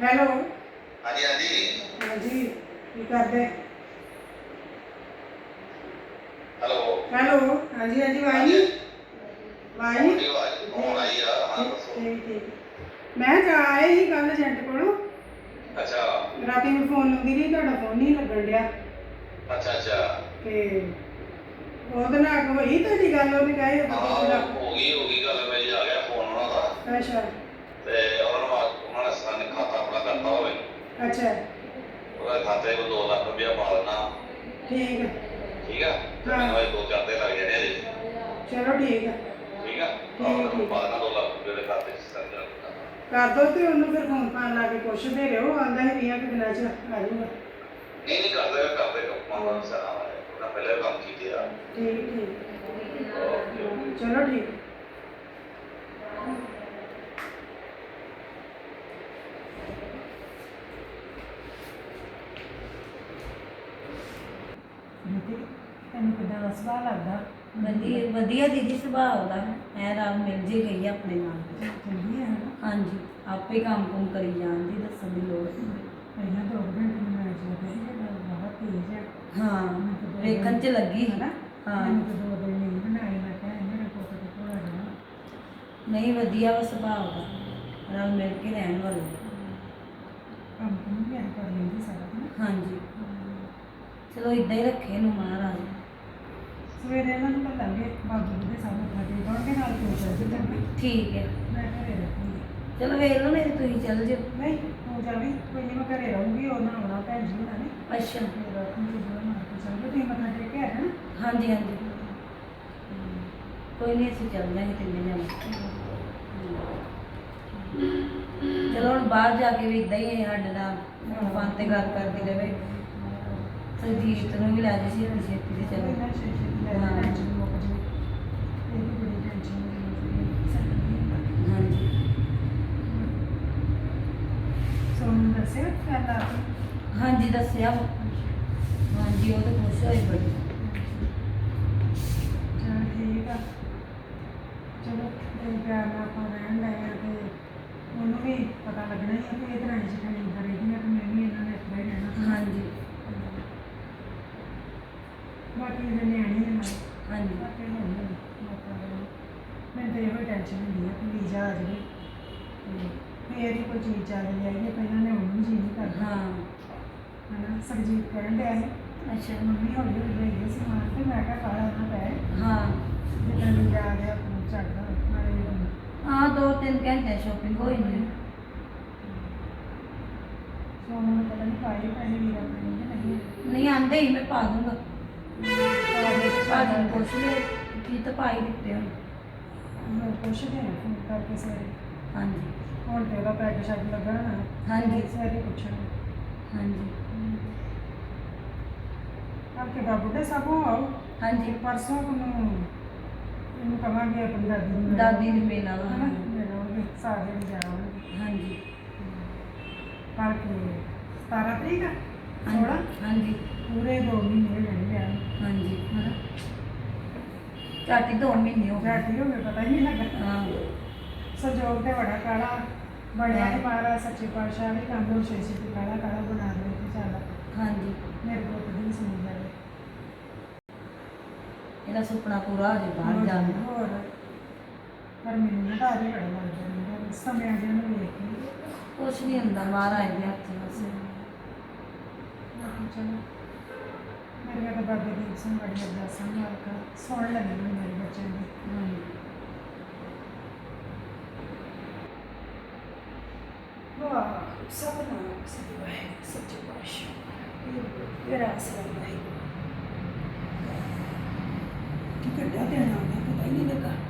Hello. ਹਾਂਜੀ ਹਾਂਜੀ। ਹਾਂਜੀ ਕੀ ਕਰਦੇ? ਹੈਲੋ। ਹੈਲੋ ਹਾਂਜੀ ਹਾਂਜੀ ਵਾਈ ਵਾਈ ਤੁਹਾਡੀ ਆਵਾਜ਼ ਆਈ ਆ ਹਾਂ ਦੱਸੋ। ਠੀਕ ਠੀਕ। ਮੈਂ ਜਾ ਆਏ ਸੀ ਕੱਲ ਏਜੰਟ ਕੋਲੋਂ। ਅੱਛਾ। ਰਾਤੀ ਨੂੰ ਫੋਨ ਲਾਉਂਦੀ ਰਹੀ ਤੁਹਾਡਾ ਫੋਨ ਨਹੀਂ ਲੱਗਣ ਡਿਆ। ਅੱਛਾ ਅੱਛਾ। ਤੇ ਉਹਦੇ ਨਾਲ ਹੋਈ ਤੁਹਾਡੀ ਗੱਲ ਉਹਨੇ ਕਹੀ ਹਾਂ ਹੋ ਗਈ ਹੋ ਗਈ ਗੱਲ ਮੇਰੀ ਆ ਗਿਆ ਫੋਨ ਉਹਨਾਂ ਦਾ। ਅੱਛਾ। ਤੇ ਉਹਨਾਂ ਨੂੰ ਆ- ਉਹਨਾਂ ਨੇ ਸਾਨੇ ਖਾਤਾ ਆਪਣਾ ਕਰਤਾ ਅੱਛਾ। ਉਹਦਾ ਖਾਤੇ ਕੋਲ 2 ਲੱਖ ਰੁਪਇਆ ਪਾ ਦੇਣਾ ਠੀਕ ਹੈ ਠੀਕ ਆ? ਤੇ। ਮੈਨੂੰ ਇਹ ਦੋ ਚਾਰ ਦਿਨ ਲੱਗ ਜਾਣੇ ਆ ਜੀ ਚਲੋ ਠੀਕ ਹੈ ਠੀਕ ਆ? ਆਹ ਠੀਕ। ਪਾ ਦੇਣਾ 2 ਲੱਖ ਰੁਪਏ ਦੇ ਖਾਤੇ 'ਚ ਸਰ ਜਾ ਕਰ ਦੋ ਤੇ ਉਹਨੂੰ ਫਿਰ ਫੋਨ ਫਾਨ ਲਾ ਕੇ ਪੁੱਛਦੇ ਰਹੋ। ਆਂਦਾ ਹੈ ਵੀਆਂ ਕਿ ਦਿਨਾਂ ਚ ਆ ਜਾਊਗਾ। ਨਹੀਂ ਨਹੀਂ ਕਰਦੇ ਕਰਦੇ ਕੰਮਾਂ ਦਾ ਸਾਰਾ ਉਹਨਾਂ ਪਹਿਲੇ ਵੀ ਕੰਮ ਕੀਤੇ ਆ। ਠੀਕ ਠੀਕ। ਚਲੋ ਠੀਕ। ਤੈਨੂੰ ਕਿਦਾਂ ਦਾ ਸੁਭਾਅ ਲੱਗਦਾ? ਵਧੀਆ ਵਧੀਆ ਦੀਦੀ ਸੁਭਾਅ ਉਹਦਾ ਐ ਰਾਮ ਮਿਲ ਜੇ ਗਈ ਆ ਆਪਣੇ ਨਾਲ। ਚੰਗੀ ਹੈ ਨਾ ਹਾਂਜੀ ਆਪੇ ਕੰਮ ਕੁਮ ਕਰੀ ਜਾਂਦੀ ਦੱਸਣ ਦੀ ਲੋੜ ਨਹੀਂ। ਪਹਿਲਾਂ ਦੋ ਘੰਟੇ ਨੂੰ ਮੈਂ ਸੀ ਕਿ ਬਹੁਤ ਤੇਜ਼ ਹੈ ਹਾਂ ਵੇਖਣ ਚ ਲੱਗੀ ਹਨਾ? ਹਾਂ। ਮੈਨੂੰ ਤਾਂ ਦੋ ਦਿਨ ਨਹੀਂ ਬਣਾਈ ਮੈਂ ਕਿਹਾ ਇਹਨਾਂ ਨੇ ਕੋਟ ਤੇ ਕੋੜਾ ਜਾਣਾ। ਨਹੀਂ ਵਧੀਆ ਵਾ ਸੁਭਾਅ ਉਹਦਾ। ਰਲ ਮਿਲ ਕੇ ਰਹਿਣ ਵਾਲੀ। ਕੰਮ ਕੰਮ ਵੀ ਐਂ ਕਰ ਲੈਂਦੀ ਸਾਰਾ ਦਿਨ। ਹਾਂਜੀ। ਚਲੋ ਇਦਾਂ ਹੀ ਰੱਖੇ ਨੂੰ ਮਹਾਰਾਜ। ਸਵੇਰੇ ਇਹਨਾਂ ਨੂੰ ਕੱਲਾਂਗੇ ਬਾਬੂ ਜੀ ਦੇ ਸਾਹਮਣੇ ਮੱਥੇ ਟੇਕਣਗੇ ਨਾਲ ਤੂੰ ਚੱਲ ਜਾਂਦੀ ਠੀਕ ਹੈ। ਮੈਂ ਘਰੇ ਰਹੂੰਗੀ ਚਲੋ ਵੇਖ ਲਓ ਨਹੀਂ ਤੁਸੀਂ ਚੱਲ ਜਿਓ। ਨਹੀਂ ਤੂੰ ਜਾਵੀਂ ਕੋਈ ਨਹੀਂ ਮੈਂ ਘਰੇ ਰਹੂੰਗੀ ਉਹਨਾਂ ਆਉਣਾ ਭੈਣ ਜੀ ਉਹਨਾਂ ਨੇ। ਅੱਛਾ। ਫਿਰ ਰੱਖੂੰਗੀ ਜਿਹੜਾ ਮਾਰ ਕੇ ਚੱਲ ਤੁਸੀਂ ਮੱਥਾ ਟੇਕ ਕੇ ਆਇਆ ਨਾ ਹਾਂਜੀ ਹਾਂਜੀ। ਕੋਈ ਨਹੀਂ ਅਸੀਂ ਚੱਲ ਜਾਵਾਂਗੇ ਤਿੰਨੇ ਜਾਣੇ। ਚਲੋ ਹੁਣ ਬਾਹਰ ਜਾ ਕੇ ਵੀ ਇਦਾਂ ਹੀ ਹੈ ਸਾਡੇ ਨਾਲ ਫੋਨ ਤੇ ਗੱਲ ਕਰਦੀ ਰਹੇ ਨੂੰ ਵੀ ਲੈ ਜੇ ਸੀ ਛੇਤੀ ਚਲੋ ਹਾਂਜੀ। ਦੱਸਿਆ ਗੱਲ ਆ ਹਾਂਜੀ ਦੱਸਿਆ ਵਾ। ਹਾਂਜੀ ਉਹ ਤਾਂ ਖੁਸ਼ ਹੋਈ ਬੜੀ ਚਲ ਠੀਕ ਆ ਚਲੋ ਇਹ ਪਿਆਰ ਨਾਲ ਆਪਾਂ ਰਹਿਣ ਲੱਗੇ ਆ ਤੇ ਉਹਨੂੰ ਵੀ ਪਤਾ ਲੱਗਣਾ ਹੀ ਆ ਕਿ ਇਹ ਤਰ੍ਹਾਂ ਦੀ ਜਠਾਣੀ ਕਰੇਗੀ ਤੇ ਮੈਂ ਵੀ ਇਹਨਾਂ ਨੇ ਇਸ ਤਰ੍ਹਾਂ ਹੀ ਰਹਿਣਾ ਹਾਂਜੀ ਬਾਕੀ ਜਿਹੜੇ ਨਿਆਣੇ ਨੇ ਨਾਲ ਹਾਂਜੀ ਬਾਕੀ ਹੋਣੀ ਹੋਣੀ ਮਾਤਾ ਦੇ ਮੈਨੂੰ ਤਾਂ ਇਹੋ ਹੀ ਟੈਨਸ਼ਨ ਹੁੰਦੀ ਆ ਕਿ ਵੀਜ਼ਾ ਆ ਜਾਵੇ ਤੇ ਫੇਰ ਹੀ ਕੋਈ ਚੀਜ਼ ਚੱਲ ਜਾਈਏ ਪਹਿਲਾਂ ਨੇ ਉਹਨੂੰ ਜੀ ਨਹੀਂ ਕਰਦਾ ਹਾਂ। ਹਨਾ ਸਰਜੀਤ ਕਹਿਣ ਡਿਆ ਸੀ। ਅੱਛਾ। ਮੰਮੀ ਹੌਲੀ ਹੌਲੀ ਲਈ ਸਮਾਨ ਤੇ ਮੈਂ ਕਿਹਾ ਕਾਲਾ ਨਾ ਪੈ ਹਾਂ। ਜਿੱਦਾਂ ਵੀ ਜਾ ਰਿਹਾ ਆਪਣਾ ਚੱਲਦਾ ਨਾਲੇ ਹਾਂ ਦੋ ਤਿੰਨ ਘੰਟੇ ਸ਼ਾਪਿੰਗ ਹੋਈ ਨਹੀਂ। ਸੋਨੂੰ ਨੂੰ ਪਤਾ ਨਹੀਂ ਪਾਏ ਪੈਸੇ ਵੀਰ ਆਪਣੇ ਨੇ ਕਿ ਨਹੀਂ ਨਹੀਂ ਆਂਦੇ ਹੀ ਮੈਂ ਪਾ ਦੂੰਗਾ। ਪਾਏ ਭਾਜੀ ਨੂੰ ਪੁੱਛ ਲਿਓ ਕੀ ਤਾਂ ਪਾਈ ਦਿੱਤੇ ਹੁਣ। ਮੈਂ ਪੁੱਛਦੇ ਹਾਂ ਫੋਨ ਕਰਕੇ ਸਵੇਰੇ ਹਾਂਜੀ। ਹੁਣ ਤੇ ਉਹਦਾ ਪੈਕ ਸ਼ੈਕ ਲੱਗਾ ਨਾ ਹਾਂਜੀ। ਸਵੇਰੇ ਪੁੱਛਾਂਗੇ ਹਾਂਜੀ। ਆਪਕੇ ਬਾਬੂ ਦੇ ਸਭੋਂ ਆਓ? ਹਾਂਜੀ। ਪਰਸੋਂ ਨੂੰ ਇਹਨੂੰ ਕਵਾਂਗੇ ਆਪਣੀ ਦਾਦੀ ਨੂੰ। ਦਾਦੀ ਨੂੰ ਵਾ ਹਨਾ? ਮਿਲਾਂਗੇ ਸਾਰੇ ਨੂੰ ਜਾਵਾਂਗੇ ਹਾਂਜੀ। ਪਰ ਕਿ 17 ਤਰੀਕ ਆ? ਹਾਂਜੀ। ਥੋੜਾ ਹਾਂਜੀ। ਪੂਰੇ 2 ਮਹੀਨੇ ਰਹਿ ਗਏ ਹਾਂਜੀ। ਹਨਾ? ਝਾਟੀ ਦੋ ਮਹੀਨੇ ਹੋ ਗਏ। ਰਾਤੀ ਹੋ ਪਤਾ ਹੀ ਨਹੀਂ ਲੱਗਾ। ਹਾਂ। ਸਜੋਗ ਤੇ ਬੜਾ ਕਾਲਾ ਬੜਿਆ ਹੀ। ਮਾਰਾ ਸੱਚੇ ਪਾਤਸ਼ਾਹ ਨੇ ਕੰਮ ਨੂੰ ਛੇ ਛੇ ਕਾਲਾ ਕਾਲਾ ਬਣਾ ਦੇ ਤੇ ਚੱਲ ਹਾਂਜੀ। ਮੇਰੇ ਕੋਲ ਤਾਂ ਨਹੀਂ ਸੁਣੀ ਜਾਵੇ। ਇਹਦਾ ਸੁਪਨਾ ਪੂਰਾ ਹੋ ਜਾਏ ਬਾਹਰ ਜਾਣ ਦਾ। ਹੋਰ। ਪਰ ਮੈਨੂੰ ਨਾ ਹੀ ਬੜਾ ਮੈਨੂੰ ਸਮੇਂ ਆ ਗਿਆ ਨੂੰ ਵੇਖ ਕੇ। ਕੁਛ ਨਹੀਂ ਹੁੰਦਾ ਮਹਾਰਾਜ ਦੇ ਹੱਥ ਬਸ। ਚਲੋ ਮੇਰੇ ਤਾਂ ਬਾਬੇ ਦੀ ਸਿੰਘ ਬੜੀ ਅਰਦਾਸਾਂ ਨਾਲ ਕਾ ਸੁਣ ਲੱਗੀ ਮੇਰੇ ਬੱਚਿਆਂ ਦੀ। ਹਾਂਜੀ ਵਾਹ ਸਤਨਾਮ ਸ੍ਰੀ ਵਾਹਿਗੁਰੂ ਸੱਚੇ ਪਾਤਸ਼ਾਹ ਤੇਰਾ ਆਸਰਾ ਵਾਹਿਗੁਰੂ ਕਿ ਕੱਢਾ ਦੇਣਾ ਮੈਂ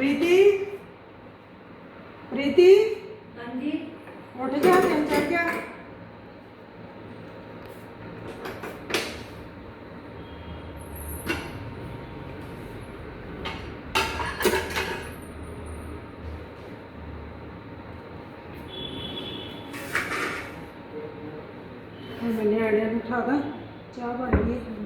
ਪ੍ਰੀਤੀ ਹਾਂਜੀ ਉੱਠ ਜਾ ਦਿਨ ਚੜ ਗਿਆ ਹੁਣ ਮੈਂ ਨਿਆਣਿਆਂ ਨੂੰ ਉਠਾ ਦਾਂ ਚਾਹ ਬਣ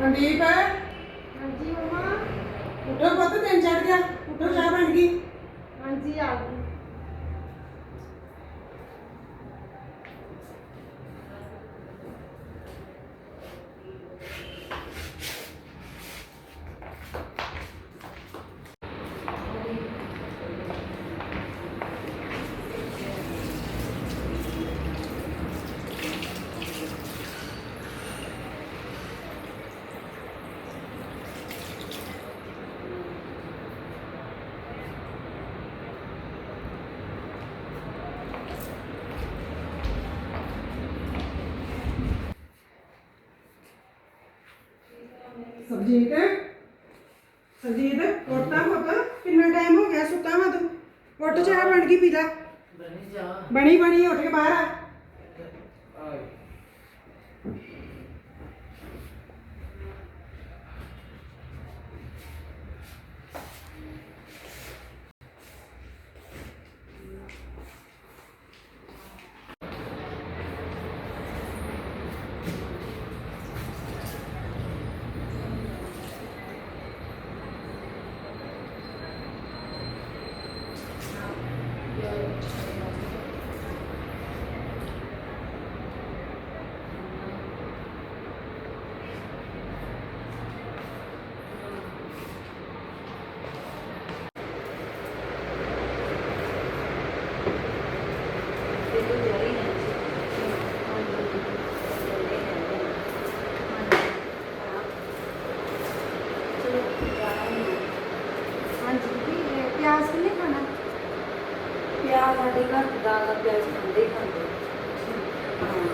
ਮਨਦੀਪ ਹਾਂਜੀ ਮਮਾ। ਉੱਠੋ ਪੁੱਤ ਦਿਨ ਚੜ ਗਿਆ ਉੱਠੋ ਚਾਹ ਬਣ ਗਈ ਹਾਂਜੀ ਆ ਗਈ ਸਰਜੀਤ ਸਰਜੀਤ ਉੱਠਦਾ ਪੁੱਤ ਕਿੰਨਾ ਟਾਈਮ ਹੋ ਗਿਆ ਸੁੱਤਾ ਵਾ ਤੂੰ ਉੱਠ ਚਾਹ ਬਣ ਗਈ ਪੀ ਲੈ ਬਣੀ ਬਣੀ ਉੱਠ ਕੇ ਬਾਹਰ ਆ ਹਾਂਜੀ ਦੀਦੀ ਇਹ ਪਿਆਜ਼ ਕਿੰਨੇ ਖਾਣਾ ਪਿਆਜ਼ ਸਾਡੇ ਘਰ ਦਾਲ ਦਾ ਪਿਆਜ਼ ਖਾਂਦੇ ਹੀ ਖਾਂਦੇ ਹਾਂ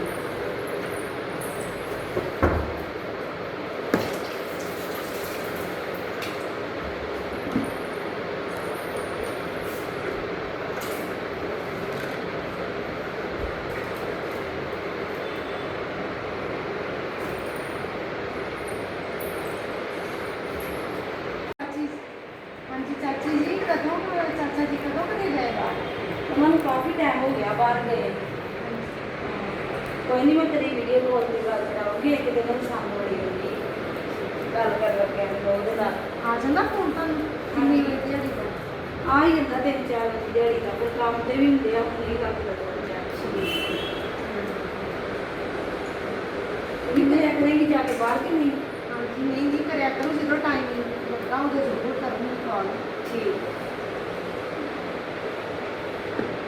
ਚਾਚੀ ਹਾਂਜੀ ਚਾਚੀ ਜੀ ਕਦੋਂ ਚਾਚਾ ਜੀ ਕਦੋਂ ਕਦੇ ਜਾਏਗਾ ਉਹਨਾਂ ਨੂੰ ਕਾਫੀ ਟਾਈਮ ਹੋ ਗਿਆ ਬਾਹਰ ਗਏ ਕੋਈ ਨਹੀਂ ਮੈਂ ਤੇਰੀ ਵੀਡੀਓ ਕਾਲ ਤੇ ਗੱਲ ਕਰਾਉਂਗੀ ਇੱਕ ਦਿਨ ਨੂੰ ਸ਼ਾਮ ਨੂੰ ਬੜੀ ਹੋਗੀ ਗੱਲ ਕਰ ਲੱਗਿਆ ਮੈਂ ਉਹਦੇ ਨਾਲ ਆ ਜਾਂਦਾ ਫੋਨ ਤੁਹਾਨੂੰ ਕਿੰਨੀ ਦਿਹਾੜੀ ਦਾ ਆ ਹੀ ਜਾਂਦਾ ਤਿੰਨ ਚਾਰ ਦਿਨ ਦਿਹਾੜੀ ਦਾ ਫਿਰ ਕੰਮ ਤੇ ਵੀ ਹੁੰਦੇ ਆ ਹੁਣ ਨਹੀਂ ਗੱਲ ਕਰਦਾ ਕਿੰਨੇ ਕਰੇਗੀ ਜਾ ਕੇ ਬਾਹਰ ਕਿ ਨਹੀਂ? ਹਾਂਜੀ ਨਹੀਂ ਨਹੀਂ ਕਰਿਆ ਕਰੋ ਜਦੋਂ ਟਾਈਮ ਲੱਗਾ ਉਹਦੇ ਜ਼ਰੂਰ ਕਰਨੀ ਕਾਲ ਠੀਕ।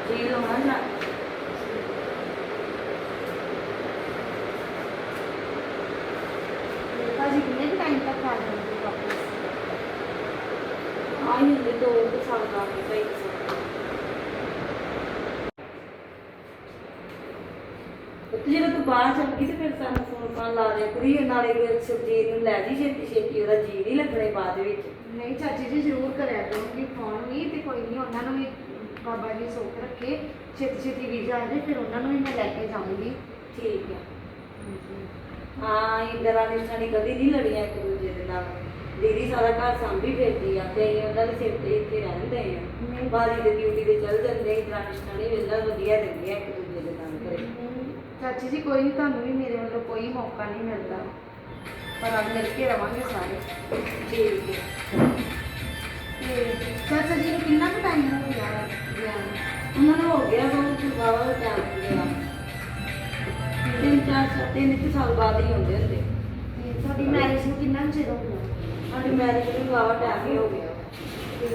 ਜੀ ਲੋਣਾ ਨਾ ਭਾਜੀ ਕਿੰਨੇ ਟਾਈਮ ਤੱਕ ਆ ਜਾਣਗੇ ਵਾਪਸ ਆ ਹੀ ਹੁੰਦੇ ਦੋ ਕੁ ਸਾਲ ਦਾ ਕੇ ਕਈ ਸਾਲ ਤੇ ਜਦੋਂ ਤੂੰ ਬਾਹਰ ਚੱਲ ਗਈ ਤੇ ਫਿਰ ਸਾਨੂੰ ਫੋਨ ਫਾਨ ਲਾ ਦਿਆ ਕਰੀ ਨਾਲੇ ਫਿਰ ਸੁਰਜੀਤ ਨੂੰ ਲੈ ਜੀ ਛੇਤੀ ਛੇਤੀ ਉਹਦਾ ਜੀ ਨਹੀਂ ਲੱਗਣੇ ਬਾਅਦ ਵਿੱਚ। ਨਹੀਂ ਚਾਚੀ ਜੀ ਜ਼ਰੂਰ ਕਰਿਆ ਕਰੂੰਗੀ ਫੋਨ ਵੀ ਤੇ ਕੋਈ ਨਹੀਂ ਉਹਨਾਂ ਨੂੰ ਵੀ ਬਾਬਾ ਜੀ ਸੋਖ ਰੱਖੇ ਛੇਤੀ ਛੇਤੀ ਵੀਜ਼ਾ ਆ ਜਾਏ ਫਿਰ ਉਹਨਾਂ ਨੂੰ ਵੀ ਮੈਂ ਲੈ ਕੇ ਜਾਊਂਗੀ। ਠੀਕ ਹੈ ਹਾਂ ਇੰਦਰਾ ਨਿਸ਼ਾਨੀ ਕਦੀ ਨਹੀਂ ਲੜੀਆਂ ਇੱਕ ਦੂਜੇ ਦੇ ਨਾਲ। ਦੀਦੀ ਸਾਰਾ ਘਰ ਸਾਂਭੀ ਫਿਰਦੀ ਆ ਤੇ ਉਹਨਾਂ ਦੇ ਸਿਰ ਤੇ ਇੱਥੇ ਰਹਿੰਦੇ ਆ। ਨਹੀਂ। ਬਾਜੀ ਦੇ ਡਿਊਟੀ ਤੇ ਚੱਲ ਜਾਂਦੇ ਇੰਦਰਾ ਨਿਸ਼ਾਨੀ ਵੇਲਾ ਵਧੀਆ ਰਹਿੰਦੀ ਆ ਇੱਕ ਦੂਜੇ ਦੇ ਨਾਲ ਕਰੇ ਚਾਚੀ ਜੀ ਕੋਈ ਨਹੀਂ ਤੁਹਾਨੂੰ ਵੀ ਮੇਰੇ ਵੱਲੋਂ ਕੋਈ ਮੌਕਾ ਨਹੀਂ ਮਿਲਦਾ। ਪਰ ਅੱਜ ਮਿਲ ਕੇ ਰਵਾਂਗੇ ਸਾਰੇ। ਠੀਕ ਹੈ। ਤੇ ਚਾਚਾ ਜੀ ਨੂੰ ਕਿੰਨਾ ਕੁ ਟਾਈਮ ਹੋ ਗਿਆ? ਉਹਨਾਂ ਨੂੰ ਹੋ ਗਿਆ ਬਹੁਤ ਵਾਵਾ ਟਾਈਮ ਗਿਆ। ਤਿੰਨ ਚਾਰ ਸਾਲ ਤਿੰਨ ਕੁ ਸਾਲ ਬਾਅਦ ਹੀ ਹੁੰਦੇ। ਹੁੰਦੇ ਤੁਹਾਡੀ ਮੈਰਿਜ ਨੂੰ ਕਿੰਨਾ ਚਿਰ ਹੋ ਗਿਆ? ਸਾਡੀ ਮੈਰਿਜ ਨੂੰ ਵਾਵਾ ਟਾਈਮ ਹੀ ਹੋ ਗਿਆ। ਤੇ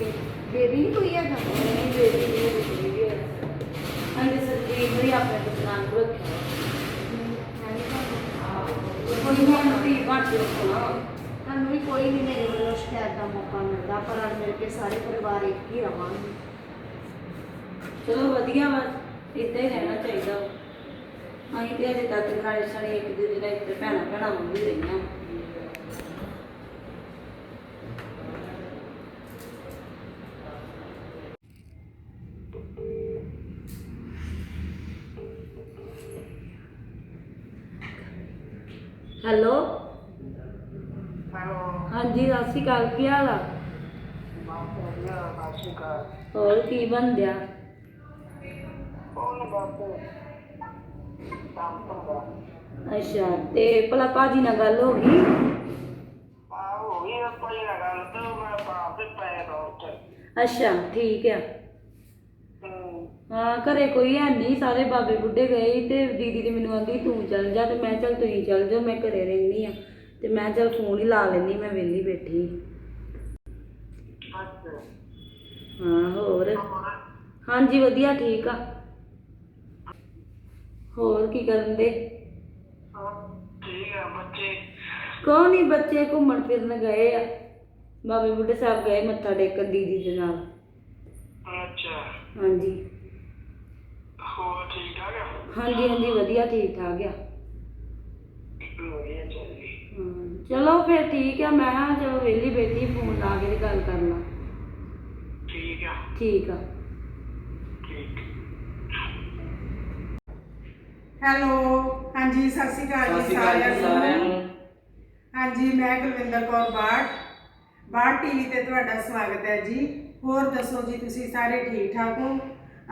ਬੇਬੀ ਨਹੀਂ ਕੋਈ ਹੈਗਾ? ਨਹੀਂ ਬੇਬੀ ਨਹੀਂ ਹੋਈ ਵੀ ਹੋਇਆ ਅੰਦੇ ਸਰਜੀਤ ਨੂੰ ਹੀ ਆਪਣੇ ਦੁਕਾਨ ਨੂੰ ਰੱਖਿਆ। ਕੋਈ ਹੁਣ ਵੀ ਘੱਟ ਕੇ ਰੱਖਣਾ ਤੁਹਾਨੂੰ ਵੀ ਕੋਈ ਨਹੀਂ ਮੇਰੇ ਵੱਲੋਂ ਸ਼ਿਕਾਇਤ ਦਾ ਮੌਕਾ ਮਿਲਦਾ ਪਰ ਅੱਜ ਮਿਲ ਕੇ ਸਾਰੇ ਪਰਿਵਾਰ ਇੱਕ ਹੀ ਰਵਾਂਗੇ। ਚਲੋ ਵਧੀਆ ਵਾ। ਇਦਾਂ ਹੀ ਰਹਿਣਾ ਚਾਹੀਦਾ। ਅਸੀਂ ਤੇ ਅਜੇ ਤੱਕ ਨਾਲੇ ਸਣੇ ਇੱਕ ਦੂਜੇ ਨਾਲ ਇੱਥੇ ਭੈਣਾਂ ਭੈਣਾਂ ਵਾਂਗੂ ਹੀ ਰਹੀਆਂ ਹੈਲੋ ਹਾਂਜੀ ਸਤਿ ਸ਼੍ਰੀ ਅਕਾਲ ਕੀ ਹਾਲ ਆ? ਹੋਰ ਕੀ ਬੰਦਿਆ ਅੱਛਾ, ਤੇ ਭਲਾ ਭਾਜੀ ਨਾਲ ਗੱਲ ਹੋ ਗਈ? ਅੱਛਾ, ਠੀਕ ਆ। ਹਾਂ, ਘਰੇ ਕੋਈ ਹੈ ਨਹੀਂ ਸਾਰੇ ਬਾਬੇ ਬੁੱਢੇ ਗਏ ਤੇ ਦੀਦੀ ਤੇ ਮੈਨੂੰ ਆਂਦੀ ਤੂੰ ਚੱਲ ਜਾ ਤੇ ਮੈਂ ਚੱਲ ਤੁਸੀਂ ਚੱਲ ਜਾ ਮੈਂ ਘਰੇ ਰਹਿੰਦੀ ਆ ਤੇ ਮੈਂ ਚੱਲ ਫੋਨ ਹੀ ਲਾ ਲੈਂਦੀ ਮੈਂ ਵਿਹਲੀ ਬੈਠੀ। ਹਾਂ ਹੋਰ? ਹਾਂਜੀ ਵਧੀਆ ਠੀਕ ਆ। ਹੋਰ ਕੀ ਕਰਨ ਦੇ? ਕੋਈ ਨਹੀਂ ਬੱਚੇ ਘੁੰਮਣ ਫਿਰਨ ਗਏ ਆ। ਬਾਬੇ ਬੁੱਢੇ ਸਾਹਿਬ ਗਏ ਮੱਥਾ ਟੇਕਣ ਦੀਦੀ ਦੇ ਨਾਲ। ਹਾਂਜੀ। ਹਾਂਜੀ ਹਾਂਜੀ ਵਧੀਆ ਠੀਕ ਠਾਕ ਆ ਹਾਂ, ਚਲੋ ਫਿਰ ਠੀਕ ਆ ਮੈਂ ਕਿਹਾ ਚਲੋ ਵਿਹਲੀ ਬੈਠੀ ਫੋਨ ਲਾ ਕੇ ਤੇ ਗੱਲ ਕਰ ਲਾਂ। ਠੀਕ ਆ। ਹੈਲੋ ਹਾਂਜੀ ਸਤਿ ਸ਼੍ਰੀ ਅਕਾਲ ਜੀ ਸਾਰਿਆਂ ਨੂੰ। ਹਾਂਜੀ ਮੈਂ ਕੁਲਵਿੰਦਰ ਕੌਰ ਬਾੜ ਬਾੜ ਟੀਵੀ ਤੇ ਤੁਹਾਡਾ ਸਵਾਗਤ ਹੈ ਜੀ। ਹੋਰ ਦੱਸੋ ਜੀ ਤੁਸੀਂ ਸਾਰੇ ਠੀਕ ਠਾਕ ਹੋ?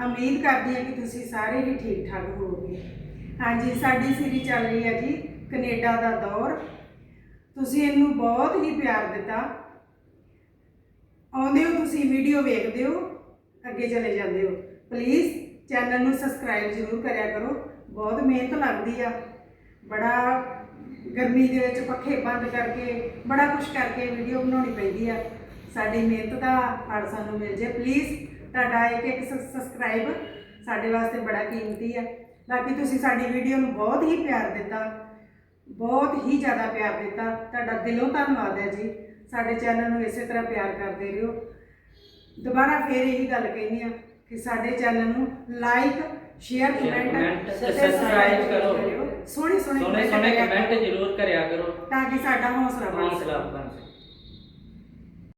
ਉਮੀਦ ਕਰਦੀ ਹਾਂ ਕਿ ਤੁਸੀਂ ਸਾਰੇ ਹੀ ਠੀਕ ਠਾਕ ਹੋਵੋਗੇ। ਹਾਂਜੀ ਸਾਡੀ ਸੀਰੀਜ਼ ਚੱਲ ਰਹੀ ਹੈ ਜੀ ਕੈਨੇਡਾ ਦਾ ਦੌਰ। ਤੁਸੀਂ ਇਹਨੂੰ ਬਹੁਤ ਹੀ ਪਿਆਰ ਦਿੱਤਾ। ਆਉਂਦੇ ਹੋ ਤੁਸੀਂ ਵੀਡੀਓ ਵੇਖਦੇ ਹੋ, ਅੱਗੇ ਚਲੇ ਜਾਂਦੇ ਹੋ। ਪਲੀਜ਼ ਚੈਨਲ ਨੂੰ ਸਬਸਕ੍ਰਾਈਬ ਜ਼ਰੂਰ ਕਰਿਆ ਕਰੋ। ਬਹੁਤ ਮਿਹਨਤ ਲੱਗਦੀ ਆ। ਬੜਾ ਗਰਮੀ ਦੇ ਵਿੱਚ ਪੱਖੇ ਬੰਦ ਕਰਕੇ, ਬੜਾ ਕੁਝ ਕਰਕੇ ਵੀਡੀਓ ਬਣਾਉਣੀ ਪੈਂਦੀ ਆ। ਸਾਡੀ ਮਿਹਨਤ ਦਾ ਫਲ ਸਾਨੂੰ ਮਿਲ ਜੇ। ਪਲੀਜ਼ ਤੁਹਾਡਾ ਇੱਕ ਇੱਕ ਸਬਸਕ੍ਰਾਈਬ ਸਾਡੇ ਵਾਸਤੇ ਬੜਾ ਕੀਮਤੀ ਆ। ਬਾਕੀ ਤੁਸੀਂ ਸਾਡੀ ਵੀਡੀਓ ਨੂੰ ਬਹੁਤ ਹੀ ਪਿਆਰ ਦਿੱਤਾ। ਬਹੁਤ ਹੀ ਜ਼ਿਆਦਾ ਪਿਆਰ ਦਿੱਤਾ। ਤੁਹਾਡਾ ਦਿਲੋਂ ਧੰਨਵਾਦ ਹੈ ਜੀ। ਸਾਡੇ ਚੈਨਲ ਨੂੰ ਇਸੇ ਤਰ੍ਹਾਂ ਪਿਆਰ ਕਰਦੇ ਰਹੋ। ਦੁਬਾਰਾ ਫੇਰ ਇਹੀ ਗੱਲ ਕਹਿੰਦੀ ਆ ਕਿ ਸਾਡੇ ਚੈਨਲ ਨੂੰ ਲਾਈਕ ਸ਼ੇਅਰ ਕਮੈਂਟ subscribe ਕਰੋ। ਸੋਹਣੇ ਸੋਹਣੇ ਕਮੈਂਟ ਜ਼ਰੂਰ ਕਰਿਆ ਕਰੋ। ਤਾਂ ਕਿ ਸਾਡਾ ਹੌਸਲਾ ਬਣ ਸਕੇ। ਹੌਸਲਾ ਬਣ ਸਕੇ।